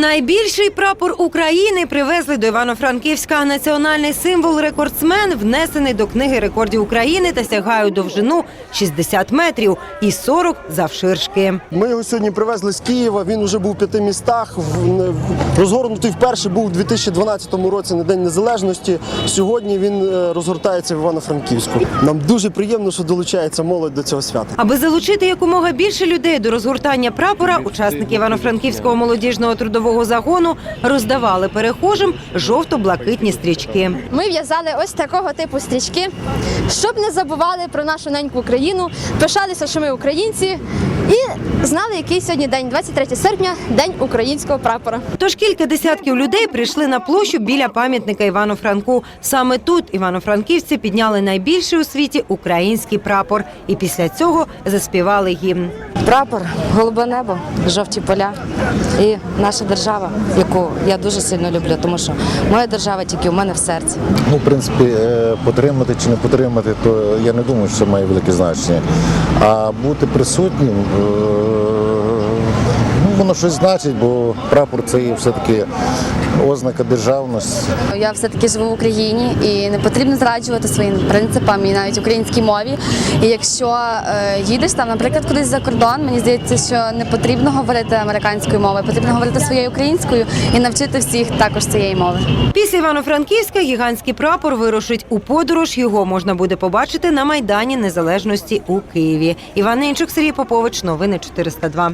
Найбільший прапор України привезли до Івано-Франківська. Національний символ рекордсмен внесений до книги рекордів України та сягає довжину 60 метрів і 40 завширшки. Ми його сьогодні привезли з Києва. Він вже був у п'яти містах. В- в- Розгорнутий вперше був у 2012 році на День Незалежності. Сьогодні він е, розгортається в Івано-Франківську. Нам дуже приємно, що долучається молодь до цього свята. Аби залучити якомога більше людей до розгортання прапора, учасники Івано-Франківського молодіжного трудового загону роздавали перехожим жовто-блакитні стрічки. Ми в'язали ось такого типу стрічки, щоб не забували про нашу неньку Україну, пишалися, що ми українці, і знали, який сьогодні день, 23 серпня, день українського прапора. Тож кілька десятків людей прийшли на площу біля пам'ятника Івану Франку. Саме тут івано-франківці підняли найбільший у світі український прапор, і після цього заспівали гімн. Прапор, голубе небо, жовті поля і наша держава, яку я дуже сильно люблю, тому що моя держава тільки у мене в серці. Ну, в принципі, е, потримати чи не потримати, то я не думаю, що це має велике значення. А бути присутнім, е, воно щось значить, бо прапор це є все-таки ознака державності. Я все-таки живу в Україні і не потрібно зраджувати своїм принципам і навіть українській мові. І якщо е, їдеш там, наприклад, кудись за кордон, мені здається, що не потрібно говорити американською мовою, потрібно говорити своєю українською і навчити всіх також цієї мови. Після Івано-Франківська гігантський прапор вирушить у подорож. Його можна буде побачити на майдані Незалежності у Києві. Іван Ненчук, Сергій Попович. Новини 402.